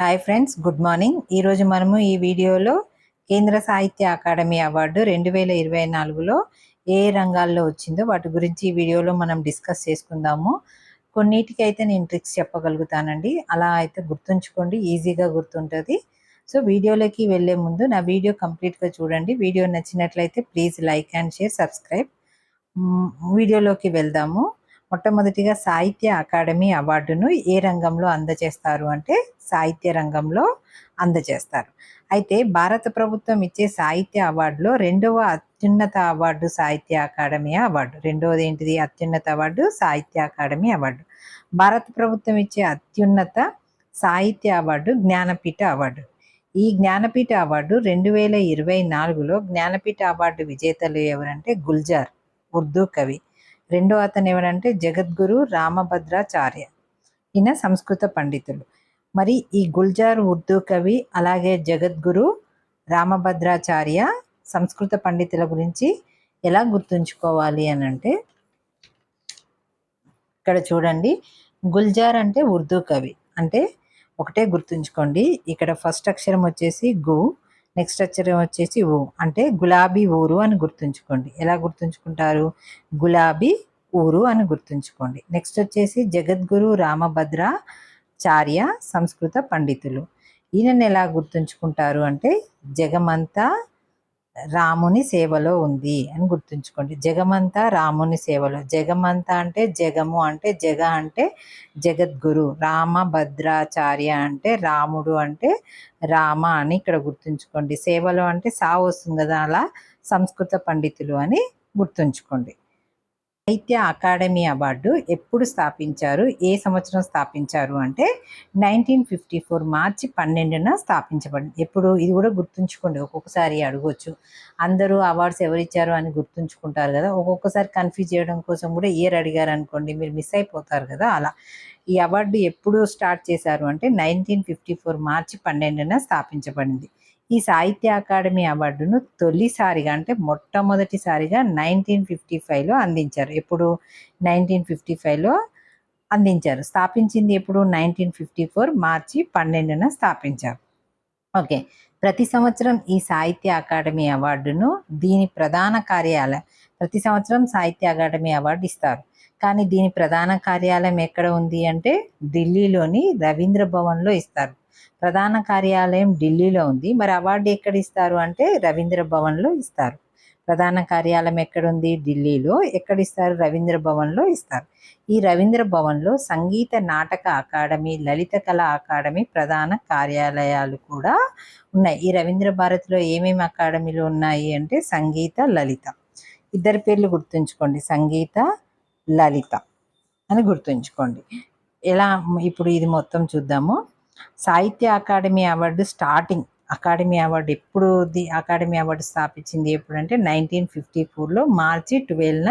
Hi friends good morning ఈరోజు మనము ఈ వీడియోలో కేంద్ర సాహిత్య అకాడమీ అవార్డు రెండు వేల ఇరవై నాలుగులో ఏ రంగాల్లో వచ్చిందో వాటి గురించి ఈ వీడియోలో మనం డిస్కస్ చేసుకుందాము. కొన్నిటికి అయితే నేను ట్రిక్స్ చెప్పగలుగుతానండి. అలా అయితే గుర్తుంచుకోండి ఈజీగా గుర్తుంటుంది. సో వీడియోలోకి వెళ్ళే ముందు నా వీడియో కంప్లీట్గా చూడండి. వీడియో నచ్చినట్లయితే please like and share subscribe వీడియోలోకి వెళ్దాము. మొట్టమొదటిగా సాహిత్య అకాడమీ అవార్డును ఏ రంగంలో అందజేస్తారు అంటే సాహిత్య రంగంలో అందజేస్తారు. అయితే భారత ప్రభుత్వం ఇచ్చే సాహిత్య అవార్డులో రెండవ అత్యున్నత అవార్డు సాహిత్య అకాడమీ అవార్డు. రెండవది ఏంటిది? అత్యున్నత అవార్డు సాహిత్య అకాడమీ అవార్డు. భారత ప్రభుత్వం ఇచ్చే అత్యున్నత సాహిత్య అవార్డు జ్ఞానపీఠ అవార్డు. ఈ జ్ఞానపీఠ అవార్డు రెండు వేల ఇరవై నాలుగులో జ్ఞానపీఠ అవార్డు విజేతలు ఎవరంటే గుల్జార్ ఉర్దూ కవి. రెండో అతను ఎవరంటే జగద్గురు రామభద్రాచార్య. ఈయన సంస్కృత పండితులు. మరి ఈ గుల్జార్ ఉర్దూ కవి అలాగే జగద్గురు రామభద్రాచార్య సంస్కృత పండితుల గురించి ఎలా గుర్తుంచుకోవాలి అని అంటే ఇక్కడ చూడండి. గుల్జార్ అంటే ఉర్దూ కవి. అంటే ఒకటే గుర్తుంచుకోండి. ఇక్కడ ఫస్ట్ అక్షరం వచ్చేసి గు. నెక్స్ట్ అక్షరం వచ్చేసి ఊ. అంటే గులాబీ ఊరు అని గుర్తుంచుకోండి. ఎలా గుర్తుంచుకుంటారు? గులాబీ ఊరు అని గుర్తుంచుకోండి. నెక్స్ట్ వచ్చేసి జగద్గురు రామభద్రాచార్య సంస్కృత పండితులు. ఈయనని ఎలా గుర్తుంచుకుంటారు అంటే జగమంతా రాముని సేవలో ఉంది అని గుర్తుంచుకోండి. జగమంతా రాముని సేవలో. జగమంతా అంటే జగము అంటే జగ అంటే జగద్గురు. రామ భద్రాచార్య అంటే రాముడు అంటే రామ అని ఇక్కడ గుర్తుంచుకోండి. సేవలో అంటే సా వస్తుంది కదా అలా సంస్కృత పండితులు అని గుర్తుంచుకోండి. సాహిత్య అకాడమీ అవార్డు ఎప్పుడు స్థాపించారు? ఏ సంవత్సరం స్థాపించారు? అంటే నైన్టీన్ ఫిఫ్టీ ఫోర్ మార్చి పన్నెండున స్థాపించబడింది ఎప్పుడు? ఇది కూడా గుర్తుంచుకోండి. ఒక్కొక్కసారి అడగొచ్చు. అందరూ అవార్డ్స్ ఎవరు ఇచ్చారు అని గుర్తుంచుకుంటారు కదా. ఒక్కొక్కసారి కన్ఫ్యూజ్ చేయడం కోసం కూడా ఇయర్ అడిగారు అనుకోండి మీరు మిస్ అయిపోతారు కదా అలా. ఈ అవార్డు ఎప్పుడు స్టార్ట్ చేశారు? అంటే నైన్టీన్ ఫిఫ్టీ ఫోర్ మార్చి పన్నెండున స్థాపించబడింది. ఈ సాహిత్య అకాడమీ అవార్డును తొలిసారిగా అంటే మొట్టమొదటిసారిగా నైన్టీన్ ఫిఫ్టీ ఫైవ్లో అందించారు. ఎప్పుడు? నైన్టీన్ ఫిఫ్టీ ఫైవ్లో అందించారు. స్థాపించింది ఎప్పుడు? నైన్టీన్ ఫిఫ్టీ ఫోర్ మార్చి పన్నెండున స్థాపించారు. ఓకే. ప్రతి సంవత్సరం ఈ సాహిత్య అకాడమీ అవార్డును దీని ప్రధాన కార్యాలయం ప్రతి సంవత్సరం సాహిత్య అకాడమీ అవార్డు ఇస్తారు. కానీ దీని ప్రధాన కార్యాలయం ఎక్కడ ఉంది అంటే ఢిల్లీలోని రవీంద్ర భవన్లో ఇస్తారు. ప్రధాన కార్యాలయం ఢిల్లీలో ఉంది. మరి అవార్డు ఎక్కడ ఇస్తారు అంటే రవీంద్ర భవన్లో ఇస్తారు. ప్రధాన కార్యాలయం ఎక్కడుంది? ఢిల్లీలో. ఎక్కడ ఇస్తారు? రవీంద్ర భవన్లో ఇస్తారు. ఈ రవీంద్ర భవన్లో సంగీత నాటక అకాడమీ లలిత కళ అకాడమీ ప్రధాన కార్యాలయాలు కూడా ఉన్నాయి. ఈ రవీంద్ర భారతిలో ఏమేమి అకాడమీలు ఉన్నాయి అంటే సంగీత లలిత. ఇద్దరి పేర్లు గుర్తుంచుకోండి. సంగీత లలిత అని గుర్తుంచుకోండి. ఎలా ఇప్పుడు ఇది మొత్తం చూద్దాము. Sahitya academy award starting. Academy award ఎప్పుడు ది అకాడమీ అవార్డు స్థాపించింది ఎప్పుడంటే నైన్టీన్ ఫిఫ్టీ ఫోర్లో మార్చి ట్వెల్వ్న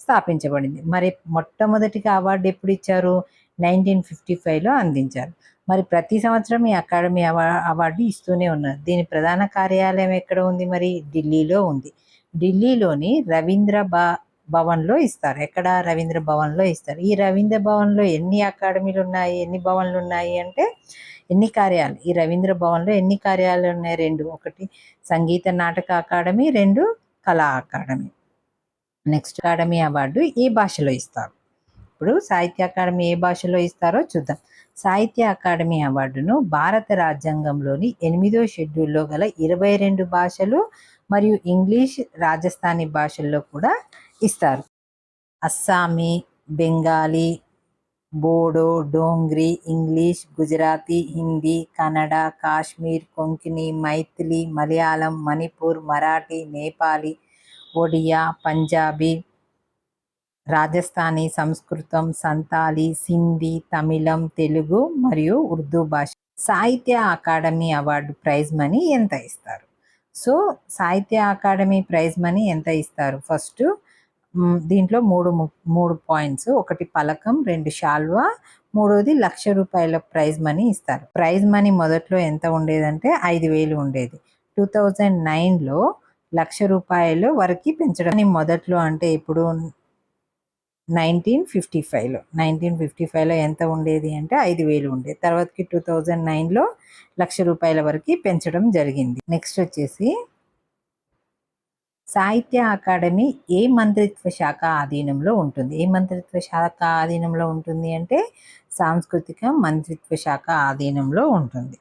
స్థాపించబడింది. మరి మొట్టమొదటిగా అవార్డు ఎప్పుడు ఇచ్చారు? నైన్టీన్ ఫిఫ్టీ ఫైవ్లో అందించారు. మరి ప్రతి సంవత్సరం ఈ అకాడమీ అవా అవార్డు ఇస్తూనే ఉన్నారు. దీని ప్రధాన కార్యాలయం ఎక్కడ ఉంది? మరి ఢిల్లీలో ఉంది. ఢిల్లీలోని రవీంద్ర బా భవన్లో ఇస్తారు. ఎక్కడ రవీంద్ర భవన్లో ఇస్తారు. ఈ రవీంద్ర భవన్లో ఎన్ని అకాడమీలు ఉన్నాయి ఎన్ని భవన్లు ఉన్నాయి అంటే ఎన్ని కార్యాలు? ఈ రవీంద్ర భవన్లో ఎన్ని కార్యాలు ఉన్నాయి? రెండు. ఒకటి సంగీత నాటక అకాడమీ రెండు కళా అకాడమీ. నెక్స్ట్ అకాడమీ అవార్డు ఏ భాషలో ఇస్తారు? ఇప్పుడు సాహిత్య అకాడమీ ఏ భాషలో ఇస్తారో చూద్దాం. సాహిత్య అకాడమీ అవార్డును భారత రాజ్యాంగంలోని ఎనిమిదో షెడ్యూల్లో గల ఇరవై రెండు భాషలు మరియు ఇంగ్లీష్ రాజస్థానీ భాషల్లో కూడా ఇస్తారు. అస్సామీ బెంగాలీ బోడో డోంగ్రీ ఇంగ్లీష్ గుజరాతీ హిందీ కన్నడ కాశ్మీర్ కొంకణి మైథిలి మలయాళం మణిపూర్ మరాఠీ నేపాలీ ఒడియా పంజాబీ రాజస్థానీ సంస్కృతం సంతాలి సింధీ తమిళం తెలుగు మరియు ఉర్దూ భాష. సాహిత్య అకాడమీ అవార్డు ప్రైజ్ మనీ ఎంత ఇస్తారు? సో సాహిత్య అకాడమీ ప్రైజ్ మనీ ఎంత ఇస్తారు? ఫస్ట్ దీంట్లో మూడు మూడు పాయింట్స్. ఒకటి పలకం రెండు షాల్వా మూడోది లక్ష రూపాయల ప్రైజ్ మనీ ఇస్తారు. ప్రైజ్ మనీ మొదట్లో ఎంత ఉండేదంటే ఐదు వేలు ఉండేది. టూ థౌజండ్ నైన్లో లక్ష రూపాయలు వరకు పెంచడం. మొదట్లో అంటే ఇప్పుడు నైన్టీన్ ఫిఫ్టీ ఫైవ్లో నైన్టీన్ ఫిఫ్టీ ఫైవ్లో ఎంత ఉండేది అంటే ఐదు వేలు ఉండేది. తర్వాతకి టూ థౌజండ్ నైన్లో లక్ష రూపాయల వరకు పెంచడం జరిగింది. నెక్స్ట్ వచ్చేసి సాహిత్య అకాడమీ ఏ మంత్రిత్వ శాఖ ఆధీనంలో ఉంటుంది? ఏ మంత్రిత్వ శాఖ ఆధీనంలో ఉంటుంది అంటే సాంస్కృతిక మంత్రిత్వ శాఖ ఆధీనంలో ఉంటుంది.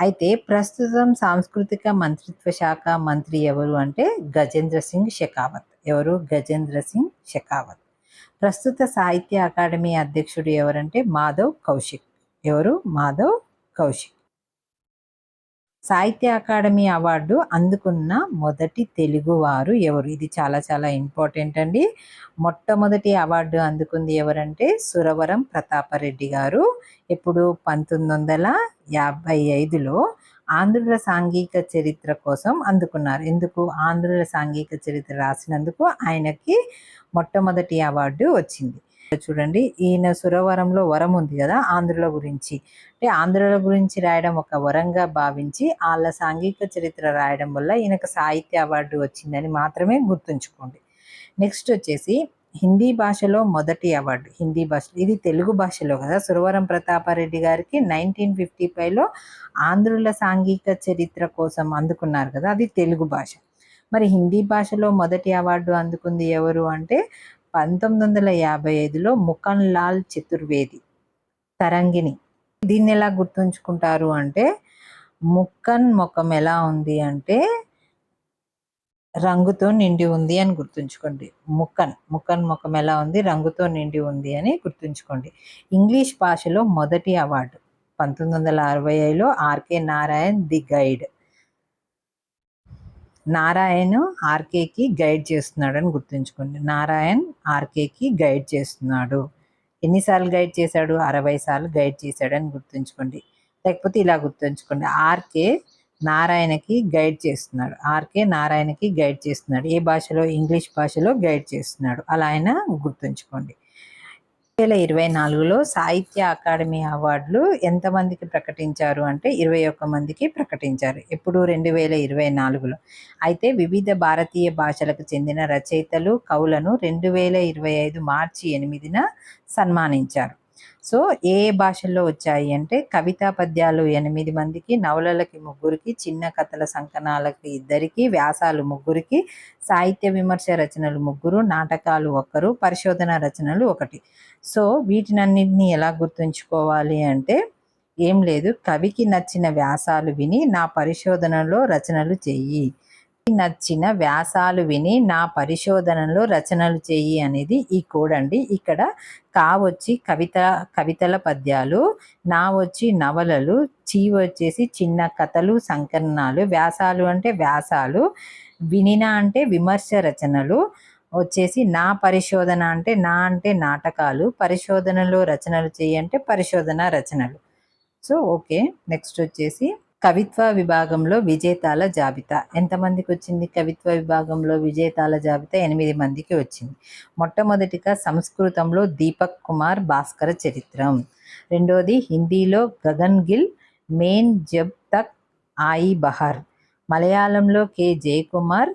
అయితే ప్రస్తుతం సాంస్కృతిక మంత్రిత్వ శాఖ మంత్రి ఎవరు అంటే గజేంద్ర సింగ్ షెకావత్. ఎవరు? గజేంద్ర సింగ్ షెకావత్. ప్రస్తుత సాహిత్య అకాడమీ అధ్యక్షుడు ఎవరంటే మాధవ్ కౌశిక్. ఎవరు? మాధవ్ కౌశిక్. సాహిత్య అకాడమీ అవార్డు అందుకున్న మొదటి తెలుగువారు ఎవరు? ఇది చాలా చాలా ఇంపార్టెంట్ అండి. మొట్టమొదటి అవార్డు అందుకుంది ఎవరంటే సురవరం ప్రతాపరెడ్డి గారు. ఇప్పుడు పంతొమ్మిది వందల యాభై ఐదులో ఆంధ్రుల సాంఘిక చరిత్ర కోసం అందుకున్నారు. ఎందుకు? ఆంధ్రుల సాంఘిక చరిత్ర రాసినందుకు ఆయనకి మొట్టమొదటి అవార్డు వచ్చింది. చూడండి. ఈయన సురవరంలో వరం ఉంది కదా ఆంధ్రుల గురించి. అంటే ఆంధ్రుల గురించి రాయడం ఒక వరంగా భావించి వాళ్ళ సాంఘిక చరిత్ర రాయడం వల్ల ఈయనకు సాహిత్య అవార్డు వచ్చిందని మాత్రమే గుర్తుంచుకోండి. నెక్స్ట్ వచ్చేసి హిందీ భాషలో మొదటి అవార్డు. హిందీ భాష ఇది తెలుగు భాషలో కదా. సురవరం ప్రతాపారెడ్డి గారికి నైన్టీన్ ఫిఫ్టీ ఫైవ్లో ఆంధ్రుల సాంఘిక చరిత్ర కోసం అందుకున్నారు కదా అది తెలుగు భాష. మరి హిందీ భాషలో మొదటి అవార్డు అందుకుంది ఎవరు అంటే పంతొమ్మిది వందల యాభై ఐదులో ముఖన్ లాల్ చతుర్వేది తరంగిణి. దీన్ని ఎలా గుర్తుంచుకుంటారు అంటే ముక్కన్ ముఖం ఎలా ఉంది అంటే రంగుతో నిండి ఉంది అని గుర్తుంచుకోండి. ముక్కన్ ముక్కన్ ముఖం ఎలా ఉంది రంగుతో నిండి ఉంది అని గుర్తుంచుకోండి. ఇంగ్లీష్ భాషలో మొదటి అవార్డు పంతొమ్మిది వందల అరవై ఐదులో R K Narayan the guide. Narayan ఆర్కేకి guide చేస్తున్నాడు అని గుర్తుంచుకోండి. నారాయణ్ ఆర్కేకి గైడ్ చేస్తున్నాడు. ఎన్నిసార్లు గైడ్ చేశాడు? అరవై సార్లు గైడ్ చేశాడు అని గుర్తుంచుకోండి. లేకపోతే ఇలా గుర్తుంచుకోండి. ఆర్కే నారాయణకి గైడ్ చేస్తున్నాడు. ఆర్కే నారాయణకి గైడ్ చేస్తున్నాడు. ఏ భాషలో? ఇంగ్లీష్ భాషలో గైడ్ చేస్తున్నాడు. అలా ఆయన గుర్తుంచుకోండి. వేల ఇరవై నాలుగులో సాహిత్య అకాడమీ అవార్డులు ఎంతమందికి ప్రకటించారు అంటే ఇరవై ఒక్క మందికి ప్రకటించారు. ఎప్పుడు? రెండు వేల ఇరవై నాలుగులో. అయితే వివిధ భారతీయ భాషలకు చెందిన రచయితలు కవులను రెండు వేల ఇరవై ఐదు మార్చి ఎనిమిదిన సన్మానించారు. సో ఏ భాషల్లో వచ్చాయి అంటే కవితా పద్యాలు ఎనిమిది మందికి నవలలకి ముగ్గురికి చిన్న కథల సంకనాలకి ఇద్దరికి వ్యాసాలు ముగ్గురికి సాహిత్య విమర్శ రచనలు ముగ్గురు నాటకాలు ఒక్కరు పరిశోధన రచనలు ఒకటి. సో వీటినన్నింటినీ ఎలా గుర్తుంచుకోవాలి అంటే ఏం లేదు కవికి నచ్చిన వ్యాసాలు విని నా పరిశోధనలో రచనలు చెయ్యి. నచ్చిన వ్యాసాలు విని నా పరిశోధనలో రచనలు చేయి అనేది ఈ కోడ్ అండి. ఇక్కడ కా వచ్చి కవిత కవితల పద్యాలు నా వచ్చి నవలలు చీ వచ్చేసి చిన్న కథలు సంకలనాలు వ్యాసాలు అంటే వ్యాసాలు వినిన అంటే విమర్శ రచనలు వచ్చేసి నా పరిశోధన అంటే నా అంటే నాటకాలు పరిశోధనలో రచనలు చేయి అంటే పరిశోధన రచనలు. సో ఓకే నెక్స్ట్ వచ్చేసి కవిత్వ విభాగంలో విజేతాల జాబితా. ఎంతమందికి వచ్చింది కవిత్వ విభాగంలో విజేతాల జాబితా ఎనిమిది మందికి వచ్చింది. మొట్టమొదటిగా సంస్కృతంలో దీపక్ కుమార్ భాస్కర చరిత్రం. రెండోది హిందీలో గగన్ గిల్ మేన్ జబ్ తక్ ఆయి బహార్. మలయాళంలో కె జయకుమార్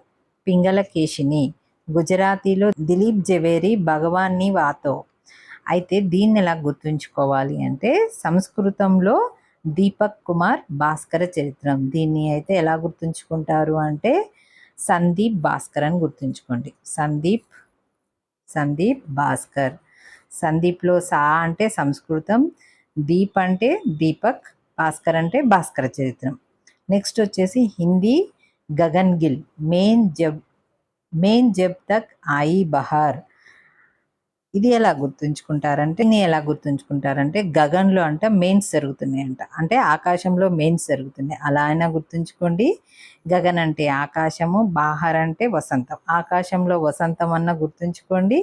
పింగళ కేశిని. గుజరాతీలో దిలీప్ జవేరి భగవాన్ని వాతో. అయితే దీన్ని ఎలా గుర్తుంచుకోవాలి అంటే సంస్కృతంలో దీపక్ కుమార్ భాస్కర చరిత్రం. దీన్ని అయితే ఎలా గుర్తుంచుకుంటారు అంటే సందీప్ భాస్కర్ అని గుర్తుంచుకోండి. సందీప్ సందీప్ భాస్కర్. సందీప్లో సా అంటే సంస్కృతం దీప్ అంటే దీపక్ భాస్కర్ అంటే భాస్కర చరిత్రం. నెక్స్ట్ వచ్చేసి హిందీ గగన్ గిల్ మెయిన్ జబ్ మెయిన్ జబ్ తక్ ఆయి బహార్. ఇది ఎలా గుర్తుంచుకుంటారంటే నేను ఎలా గుర్తుంచుకుంటారంటే గగన్లో అంట మెయిన్స్ జరుగుతున్నాయి అంట అంటే ఆకాశంలో మెయిన్స్ జరుగుతున్నాయి. అలా అయినా గుర్తుంచుకోండి. గగన్ అంటే ఆకాశము బాహర్ అంటే వసంతం. ఆకాశంలో వసంతం అన్న గుర్తుంచుకోండి.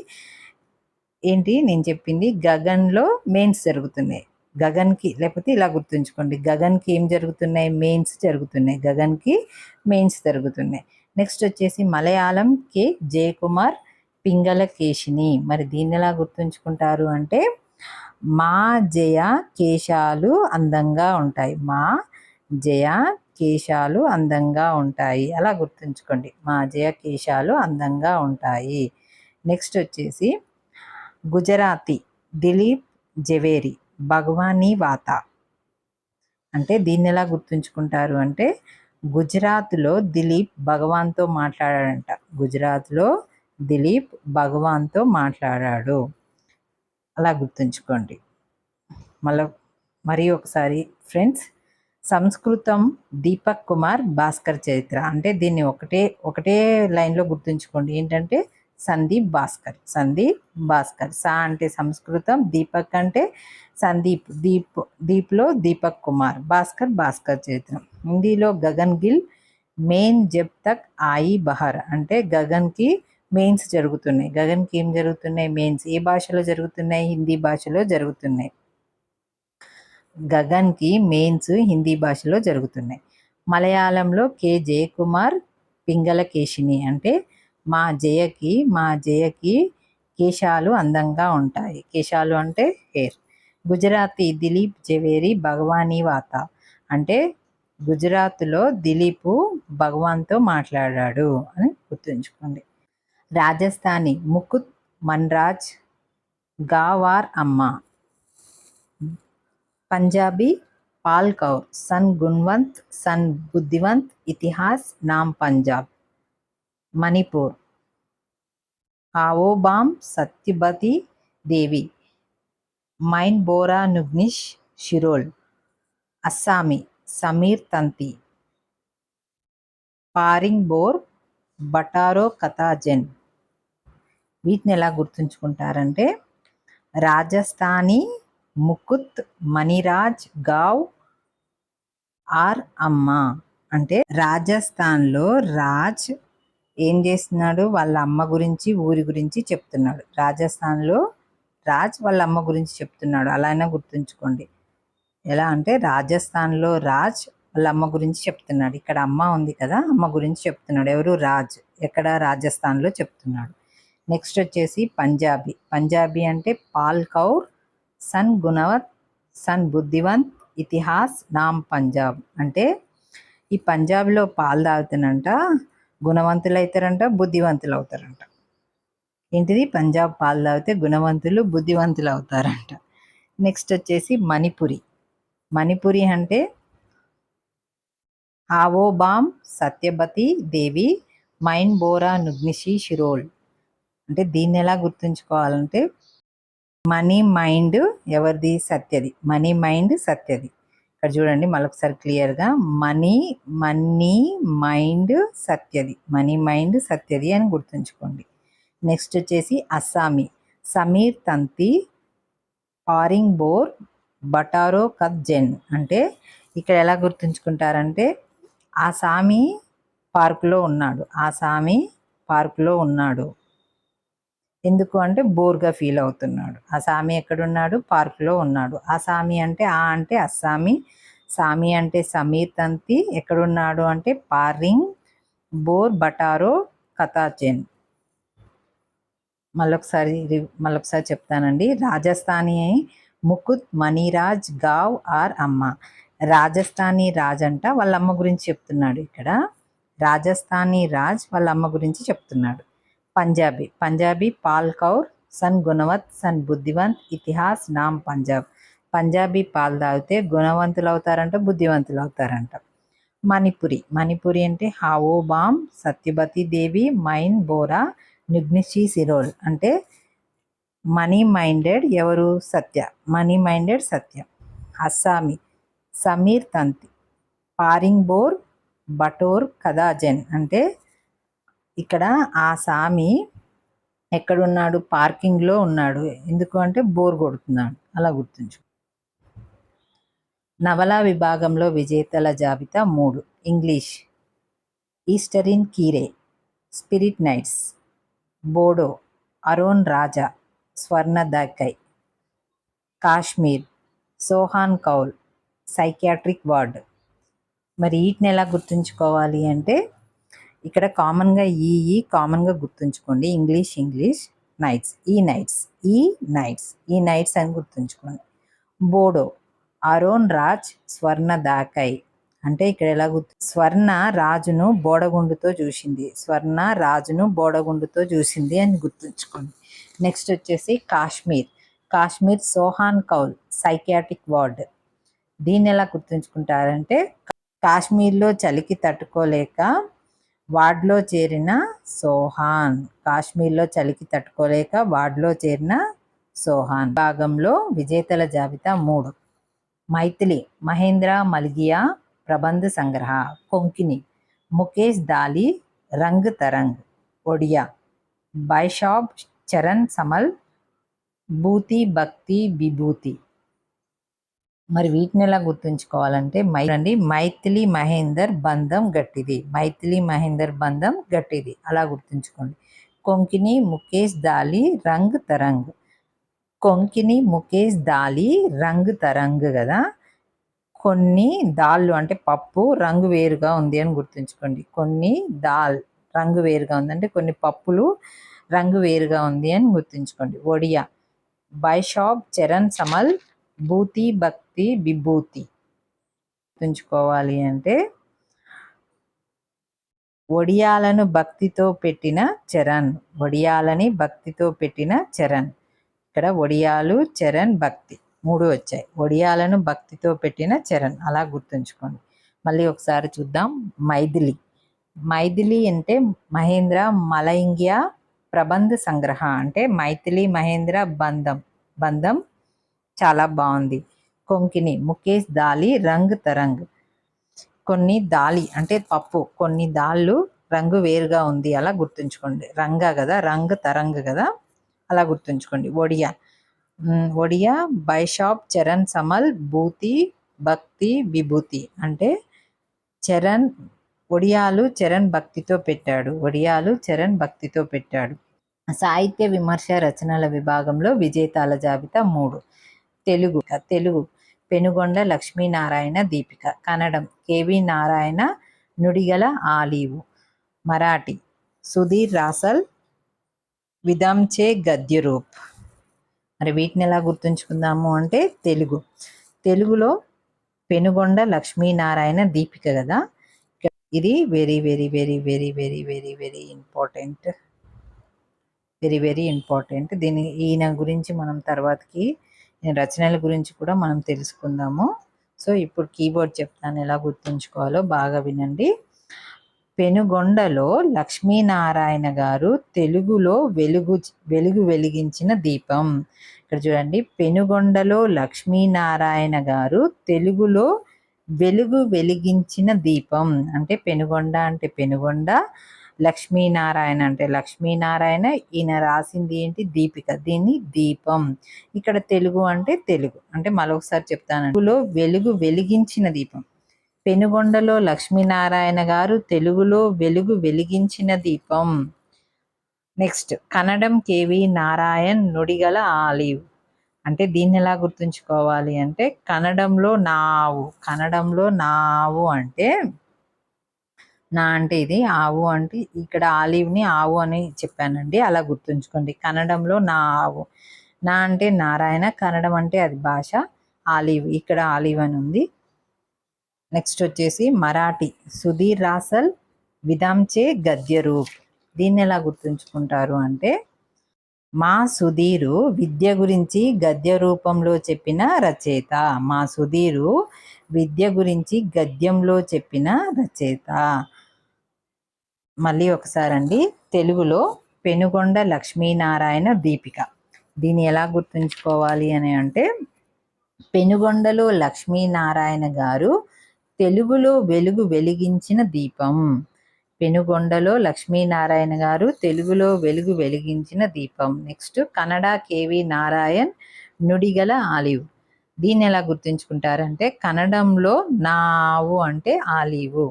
ఏంటి? నేను చెప్పింది గగన్లో మెయిన్స్ జరుగుతున్నాయి. గగన్కి లేకపోతే ఇలా గుర్తుంచుకోండి. గగన్కి ఏం జరుగుతున్నాయి? మెయిన్స్ జరుగుతున్నాయి. గగన్కి మెయిన్స్ జరుగుతున్నాయి. నెక్స్ట్ వచ్చేసి మలయాళం కే. జయకుమార్. పింగళ కేశిని మరి దీన్ని ఎలా గుర్తుంచుకుంటారు అంటే మా జయ కేశాలు అందంగా ఉంటాయి. మా జయ కేశాలు అందంగా ఉంటాయి. అలా గుర్తుంచుకోండి. మా జయ కేశాలు అందంగా ఉంటాయి. నెక్స్ట్ వచ్చేసి గుజరాతీ దిలీప్ జవేరి భగవానీ వాత. అంటే దీన్ని ఎలా గుర్తుంచుకుంటారు అంటే గుజరాత్లో దిలీప్ భగవాన్తో మాట్లాడాడంట. గుజరాత్లో దిలీప్ భగవాన్తో మాట్లాడాడు. అలా గుర్తుంచుకోండి. మళ్ళీ మరి ఒకసారి ఫ్రెండ్స్ సంస్కృతం దీపక్ కుమార్ భాస్కర్ చరిత్ర. అంటే దీన్ని ఒకటే ఒకటే లైన్లో గుర్తుంచుకోండి. ఏంటంటే సందీప్ భాస్కర్ సందీప్ భాస్కర్. సా అంటే సంస్కృతం దీపక్ అంటే సందీప్ దీప్ దీప్లో దీపక్ కుమార్ భాస్కర్ భాస్కర్ చరిత్ర. హిందీలో గగన్ గిల్ మెయిన్ జబ్ తక్ ఆయి బహర్. అంటే గగన్కి మెయిన్స్ జరుగుతున్నాయి. గగన్కి ఏం జరుగుతున్నాయి? మెయిన్స్ ఏ భాషలో జరుగుతున్నాయి? హిందీ భాషలో జరుగుతున్నాయి. గగన్కి మెయిన్స్ హిందీ భాషలో జరుగుతున్నాయి. మలయాళంలో కె జయకుమార్ పింగళ కేశిని అంటే మా జయకి మా జయకి కేశాలు అందంగా ఉంటాయి. కేశాలు అంటే హెయిర్ గుజరాతీ దిలీప్ జవేరి భగవానీ వాత అంటే గుజరాత్లో దిలీపు భగవాన్తో మాట్లాడాడు అని గుర్తుంచుకోండి. రాజస్థానీ ముకుత్ మన్రాజ్ గావార్ అమ్మ. Punjabi Paul Kaur sun Gunwant sun బుద్ధివంత్ ఇతిహాస్ నామ్ పంజాబ్. మణిపూర్. ఆవోబామ్ సత్యబతి దేవి. మైన్ బోరా నుగ్నిష్ షిరోల్. అస్సామీ సమీర్ తంతి. పారింగ్ బోర్ బటారో కథాజెన్. వీటిని ఎలా గుర్తుంచుకుంటారంటే రాజస్థానీ ముకుత్ మణిరాజ్ గావ్ ఆర్ అమ్మ. అంటే రాజస్థాన్లో రాజ్ ఏం చేస్తున్నాడు? వాళ్ళ అమ్మ గురించి ఊరి గురించి చెప్తున్నాడు. రాజస్థాన్లో రాజ్ వాళ్ళ అమ్మ గురించి చెప్తున్నాడు. అలా అయినా గుర్తుంచుకోండి. ఎలా అంటే రాజస్థాన్లో రాజ్ వాళ్ళ అమ్మ గురించి చెప్తున్నాడు. ఇక్కడ అమ్మ ఉంది కదా అమ్మ గురించి చెప్తున్నాడు. ఎవరు? రాజ్. ఎక్కడ? రాజస్థాన్లో చెప్తున్నాడు. నెక్స్ట్ వచ్చేసి పంజాబీ పంజాబీ అంటే పాల్ కౌర్ సన్ గుణవత్ సన్ బుద్ధివంత్ ఇతిహాస్ నామ్ పంజాబ్. అంటే ఈ పంజాబ్లో పాలు తాగుతానంట గుణవంతులు అవుతారంట బుద్ధివంతులు అవుతారంట ఏంటిది? పంజాబ్ పాలు తాగితే గుణవంతులు బుద్ధివంతులు అవుతారంట నెక్స్ట్ వచ్చేసి మణిపురి. మణిపురి అంటే ఆవోబామ్ సత్యపతి దేవి మైన్ బోరా నుగ్నిషి షిరోల్. అంటే దీన్ని ఎలా గుర్తుంచుకోవాలంటే మనీ మైండ్ ఎవరిది? సత్యది. మనీ మైండ్ సత్యది. ఇక్కడ చూడండి మళ్ళొకసారి క్లియర్గా మనీ మనీ మైండ్ సత్యది. మనీ మైండ్ సత్యది అని గుర్తుంచుకోండి. నెక్స్ట్ వచ్చేసి అస్సామీ. సమీర్ తంతి ఆరింగ్ బోర్ బటారో కత్ జెన్. అంటే ఇక్కడ ఎలా గుర్తుంచుకుంటారంటే ఆ సామి పార్కులో ఉన్నాడు. ఆ సామి పార్కులో ఉన్నాడు. ఎందుకు అంటే బోర్గా ఫీల్ అవుతున్నాడు. ఆ సామి ఎక్కడున్నాడు? పార్కులో ఉన్నాడు. ఆ సామి అంటే ఆ అంటే అస్సామి సామి అంటే సమీర్ తంతి ఎక్కడున్నాడు అంటే పారింగ్ బోర్ బటారో కథాచెన్ మళ్ళొకసారి మళ్ళొకసారి చెప్తానండి. రాజస్థానీ ముకుత్ మణిరాజ్ గావ్ ఆర్ అమ్మ. రాజస్థానీ రాజ్ అంట వాళ్ళ అమ్మ గురించి చెప్తున్నాడు ఇక్కడ. రాజస్థానీ రాజ్ వాళ్ళ అమ్మ గురించి చెప్తున్నాడు. Punjabi. Punjabi Paul Kaur sun గుణవత్ sun బుద్ధివంత్ ఇతిహాస్ నామ్ పంజాబ్. పంజాబీ పాలు తాగితే గుణవంతులు అవుతారంట బుద్ధివంతులు అవుతారంట మణిపురి. మణిపురి అంటే హావోబామ్ సత్యవతి దేవి మైన్ బోరా నిగ్నిషి సిరోల్. అంటే మనీ మైండెడ్ ఎవరు? సత్య. Money minded Satya. అస్సామి. Sameer Tanti. పారింగ్ Bor Bator కదాజెన్ అంటే ఇక్కడ ఆ సామి ఎక్కడున్నాడు? పార్కింగ్లో ఉన్నాడు. ఎందుకు అంటే బోర్ కొడుతున్నాడు. అలా గుర్తుంచు నవలా విభాగంలో విజేతల జాబితా మూడు. English. Easterine Kire. Spirit nights. Bodo. Aron Raja. Swarna Dakkai. Kashmir. Sohan Kaul. Psychiatric ward. మరి వీటిని ఎలా గుర్తుంచుకోవాలి అంటే ఇక్కడ కామన్గా ఈ కామన్గా గుర్తుంచుకోండి. English English nights. ఈ నైట్స్. ఈ నైట్స్. ఈ నైట్స్ అని గుర్తుంచుకోండి. బోడో. అరోన్ రాజ్ స్వర్ణ దాకై. అంటే ఇక్కడ ఎలా గుర్తు స్వర్ణ రాజును బోడగుండుతో చూసింది. స్వర్ణ రాజును బోడగుండుతో చూసింది అని గుర్తుంచుకోండి. నెక్స్ట్ వచ్చేసి Kashmir. Kashmir Sohan Kaul psychiatric ward. దీన్ని ఎలా గుర్తుంచుకుంటారంటే కాశ్మీర్లో చలికి తట్టుకోలేక వార్డ్లో చేరిన సోహాన్. కాశ్మీర్లో చలికి తట్టుకోలేక వార్డ్లో చేరిన సోహాన్. భాగంలో విజేతల జాబితా మూడు. మైథిలి మహేంద్ర మల్గియా ప్రబంధ సంగ్రహ కొంకిని ముఖేష్ దాలి రంగ్ తరంగ్. ఒడియా బైషాబ్ చరణ్ సమల్ భూతి భక్తి విభూతి. మరి వీటిని ఎలా గుర్తుంచుకోవాలంటే మై అండి మైథిలి మహేందర్ బంధం గట్టిది. మైథిలి మహేందర్ బంధం గట్టిది. అలా గుర్తుంచుకోండి. కొంకిని ముఖేష్ దాలి రంగ్ తరంగ్. కొంకిని ముఖేష్ దాలి రంగ్ తరంగ్ కదా? కొన్ని దాళ్ళు అంటే పప్పు రంగు వేరుగా ఉంది అని గుర్తుంచుకోండి. కొన్ని దాల్ రంగు వేరుగా ఉంది అంటే కొన్ని పప్పులు రంగు వేరుగా ఉంది అని గుర్తుంచుకోండి. ఒడియా. బైషాప్ చరణ్ సమల్ భూతి భక్తి విభూతి గుర్తుంచుకోవాలి అంటే ఒడియాలను భక్తితో పెట్టిన చరణ్ ఒడియాలని భక్తితో పెట్టిన చరణ్. ఇక్కడ ఒడియాలు చరణ్ భక్తి మూడు వచ్చాయి. ఒడియాలను భక్తితో పెట్టిన చరణ్. అలా గుర్తుంచుకోండి. మళ్ళీ ఒకసారి చూద్దాం. మైథిలి. మైథిలి అంటే మహేంద్ర మలయింగ్య ప్రబంధ సంగ్రహ అంటే మైథిలి మహేంద్ర బంధం. బంధం చాలా బాగుంది. కొంకిని ముఖేష్ దాలి రంగ్ తరంగ్. కొన్ని దాలి అంటే పప్పు కొన్ని దాళ్ళు రంగు వేరుగా ఉంది అలా గుర్తుంచుకోండి. రంగా కదా రంగు తరంగ్ కదా అలా గుర్తుంచుకోండి. ఒడియా. ఒడియా బైషాప్ చరణ్ సమల్ భూతి భక్తి విభూతి. అంటే చరణ్ ఒడియాలు చరణ్ భక్తితో పెట్టాడు. ఒడియాలు చరణ్ భక్తితో పెట్టాడు. సాహిత్య విమర్శ రచనల విభాగంలో విజేతాల జాబితా మూడు. తెలుగు తెలుగు. పెనుగొండ లక్ష్మీనారాయణ దీపిక. కన్నడం కేవి నారాయణ నుడిగల ఆలీవు. మరాఠీ. సుధీర్ రాసల్ విదంచే గద్యరూప్. మరి వీటిని ఎలా గుర్తుంచుకుందాము అంటే తెలుగు. తెలుగులో పెనుగొండ లక్ష్మీనారాయణ దీపిక కదా? ఇది very very very very very very very important. Very very important. దీని ఈయన గురించి మనం తర్వాతకి రచనల గురించి కూడా మనం తెలుసుకుందాము. సో ఇప్పుడు కీబోర్డ్ చెప్తాను ఎలా గుర్తుంచుకోవాలో బాగా వినండి. పెనుగొండలో లక్ష్మీనారాయణ గారు తెలుగులో వెలుగు వెలుగు వెలిగించిన దీపం. ఇక్కడ చూడండి. పెనుగొండలో లక్ష్మీనారాయణ గారు తెలుగులో వెలుగు వెలిగించిన దీపం. అంటే పెనుగొండ అంటే పెనుగొండ. లక్ష్మీనారాయణ అంటే లక్ష్మీనారాయణ ఈయన రాసింది ఏంటి? దీపిక. దీన్ని దీపం. ఇక్కడ తెలుగు అంటే తెలుగు. అంటే మరొకసారి చెప్తాను. తెలుగులో వెలుగు వెలిగించిన దీపం. పెనుగొండలో లక్ష్మీనారాయణ గారు తెలుగులో వెలుగు వెలిగించిన దీపం. నెక్స్ట్ కన్నడం కేవి నారాయణ్ నుడిగల ఆలివ్. అంటే దీన్ని ఎలా గుర్తుంచుకోవాలి అంటే కన్నడంలో నావు. కన్నడంలో నావు అంటే నా అంటే ఇది ఆవు అంటే ఇక్కడ ఆలివ్ని ఆవు అని చెప్పానండి అలా గుర్తుంచుకోండి. కన్నడంలో నా ఆవు. నా అంటే నారాయణ కన్నడం అంటే అది భాష ఆలివ్ ఇక్కడ ఆలివ్ అని ఉంది. నెక్స్ట్ వచ్చేసి మరాఠీ సుధీర్ రాసల్ విధాంచే గద్య రూప్ దీన్ని ఎలా గుర్తుంచుకుంటారు అంటే మా సుధీరు విద్య గురించి గద్య రూపంలో చెప్పిన రచయిత. మా సుధీరు విద్య గురించి గద్యంలో చెప్పిన రచయిత. మళ్ళీ ఒకసారి అండి తెలుగులో పెనుగొండ లక్ష్మీనారాయణ దీపిక. దీన్ని ఎలా గుర్తుంచుకోవాలి అని అంటే పెనుగొండలో లక్ష్మీనారాయణ గారు తెలుగులో వెలుగు వెలిగించిన దీపం. పెనుగొండలో లక్ష్మీనారాయణ గారు తెలుగులో వెలుగు వెలిగించిన దీపం. Next Kannada K V Narayan Nudigala Aliv. దీన్ని ఎలా గుర్తుంచుకుంటారంటే కన్నడంలో నావు అంటే ఆలివు.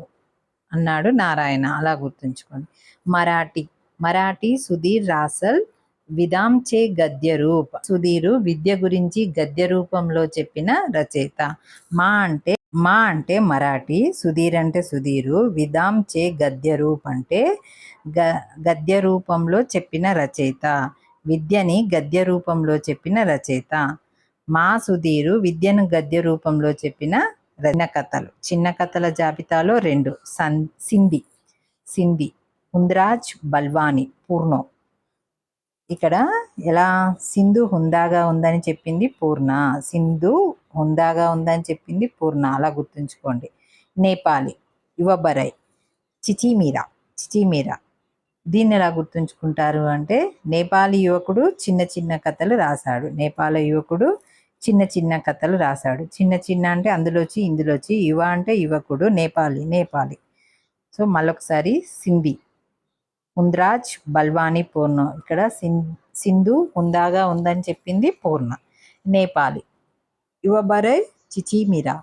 అన్నాడు నారాయణ. అలా గుర్తుంచుకోండి. మరాఠీ మరాఠీ సుధీర్ రాసల్ విదాంచే గద్య రూప్ సుధీరు విద్య గురించి గద్య రూపంలో చెప్పిన రచయిత. మా అంటే మా అంటే మరాఠీ సుధీర్ అంటే సుధీరు విదాంచే గద్య రూప్ అంటే గ గద్య రూపంలో చెప్పిన రచయిత. విద్యని గద్య రూపంలో చెప్పిన రచయిత. మా సుధీరు విద్యను గద్య రూపంలో చెప్పిన చిన్న కథలు. చిన్న కథల జాబితాలో రెండు. సన్ సింధి. సింధి. ఉంద్రాజ్ బల్వాని పూర్ణో. ఇక్కడ ఎలా సింధు హుందాగా ఉందని చెప్పింది పూర్ణ. సింధు హుందాగా ఉందని చెప్పింది పూర్ణ. అలా గుర్తుంచుకోండి. నేపాలి. యువబరై. చిచిమీరా. చిచిమీరా. దీన్ని ఎలా గుర్తుంచుకుంటారు అంటే నేపాలి యువకుడు చిన్న చిన్న కథలు రాశాడు. నేపాల యువకుడు చిన్న చిన్న కథలు రాశాడు. చిన్న చిన్న అంటే అందులోచి ఇందులోచి యువ అంటే యువకుడు నేపాలి నేపాలి. సో మళ్ళొకసారి సింధి. ఉంద్రాజ్ బల్వాని పూర్ణ. ఇక్కడ సింధు హుందాగా ఉందని చెప్పింది పూర్ణ. నేపాలి. యువబరై చిచిమిరా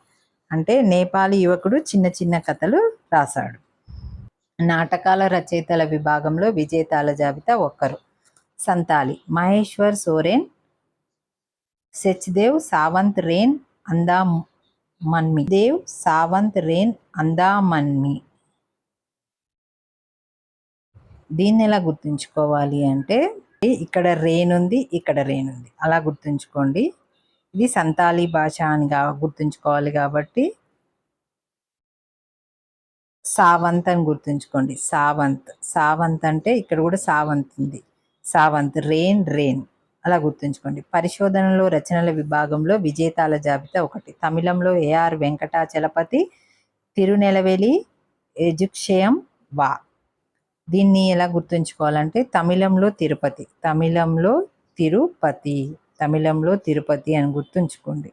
అంటే నేపాలి యువకుడు చిన్న చిన్న కథలు రాశాడు. నాటకాల రచయితల విభాగంలో విజేతాల జాబితా ఒక్కరు. సంతాలి. మహేశ్వర్ సోరెన్ సచ్దేవ్ సావంత్ రేన్ అందా మన్మి దేవ్ సావంత్ రేన్ అందా మన్మి దీన్ని ఎలా గుర్తుంచుకోవాలి అంటే ఇక్కడ రేన్ ఉంది ఇక్కడ రేన్ ఉంది. అలా గుర్తుంచుకోండి. ఇది సంతాలి భాష అని గుర్తుంచుకోవాలి కాబట్టి సావంత్ అని గుర్తుంచుకోండి. సావంత్. సావంత్ అంటే ఇక్కడ కూడా సావంత్ ఉంది. సావంత్ రేన్ రేన్. అలా గుర్తుంచుకోండి. పరిశోధనలో రచనల విభాగంలో విజేతాల జాబితా ఒకటి. తమిళంలో ఏఆర్ వెంకటాచలపతి తిరునెలవేలి ఎజుక్షయం వా. దీన్ని ఎలా గుర్తుంచుకోవాలంటే తమిళంలో తిరుపతి తమిళంలో తిరుపతి తమిళంలో తిరుపతి అని గుర్తుంచుకోండి.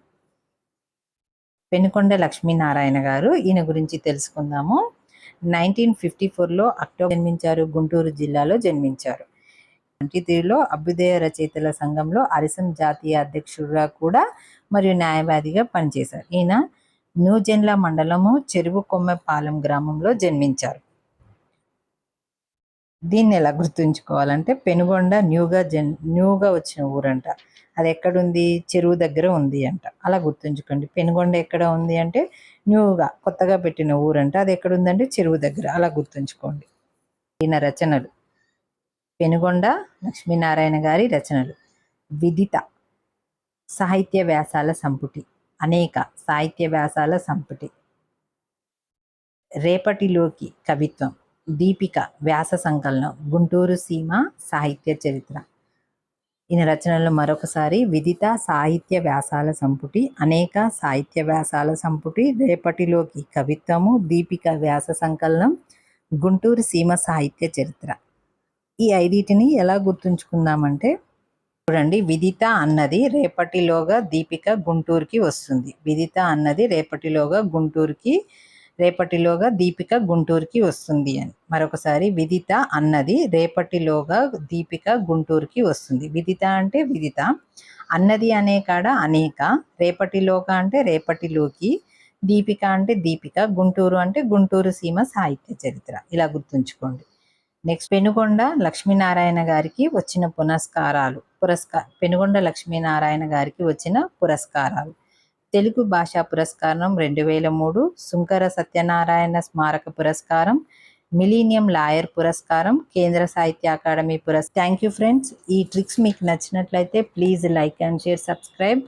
పెనుకొండ లక్ష్మీనారాయణ గారు ఈయన గురించి తెలుసుకుందాము. నైన్టీన్ ఫిఫ్టీ ఫోర్లో అక్టోబర్ జన్మించారు గుంటూరు జిల్లాలో జన్మించారు. ట్వంటీ త్రీలో అభ్యుదయ రచయితల సంఘంలో అరిసం జాతీయ అధ్యక్షుడుగా కూడా మరియు న్యాయవాదిగా పనిచేశారు. ఈయన న్యూజెన్ల మండలము చెరువు కొమ్మెపాలెం గ్రామంలో జన్మించారు. దీన్ని ఎలా గుర్తుంచుకోవాలంటే పెనుగొండ న్యూగా జన్ న్యూగా వచ్చిన ఊరంట. అది ఎక్కడుంది? చెరువు దగ్గర ఉంది అంట. అలా గుర్తుంచుకోండి. పెనుగొండ ఎక్కడ ఉంది అంటే న్యూగా కొత్తగా పెట్టిన ఊరంట. అది ఎక్కడుందంటే చెరువు దగ్గర. అలా గుర్తుంచుకోండి. ఈయన రచనలు. పెనుగొండ లక్ష్మీనారాయణ గారి రచనలు. విదిత సాహిత్య వ్యాసాల సంపుటి. అనేక సాహిత్య వ్యాసాల సంపుటి. రేపటిలోకి కవిత్వం. దీపిక వ్యాస సంకలనం. గుంటూరు సీమ సాహిత్య చరిత్ర. ఈయన రచనలు మరొకసారి విదిత సాహిత్య వ్యాసాల సంపుటి. అనేక సాహిత్య వ్యాసాల సంపుటి. రేపటిలోకి కవిత్వము దీపిక వ్యాస సంకలనం గుంటూరు సీమ సాహిత్య చరిత్ర. ఈ ఐదిటిని ఎలా గుర్తుంచుకుందామంటే చూడండి విదిత అన్నది రేపటిలోగా దీపిక గుంటూరుకి వస్తుంది. విదిత అన్నది రేపటిలోగా గుంటూరుకి రేపటిలోగా దీపిక గుంటూరుకి వస్తుంది అని. మరొకసారి విదిత అన్నది రేపటిలోగా దీపిక గుంటూరుకి వస్తుంది. విదిత అంటే విదిత అన్నది అనే కాడ అనేక రేపటిలోగా అంటే రేపటిలోకి దీపిక అంటే దీపిక గుంటూరు అంటే గుంటూరు సీమ సాహిత్య చరిత్ర. ఇలా గుర్తుంచుకోండి. నెక్స్ట్ పెనుగొండ లక్ష్మీనారాయణ గారికి వచ్చిన పురస్కారాలు పురస్కార పెనుగొండ లక్ష్మీనారాయణ గారికి వచ్చిన పురస్కారాలు. తెలుగు భాషా పురస్కారం రెండు వేల మూడు సుంకర సత్యనారాయణ స్మారక పురస్కారం మిలీనియం లాయర్ పురస్కారం కేంద్ర సాహిత్య అకాడమీ పురస్ థ్యాంక్ యూ ఫ్రెండ్స్. ఈ ట్రిక్స్ మీకు నచ్చినట్లయితే please like and share subscribe.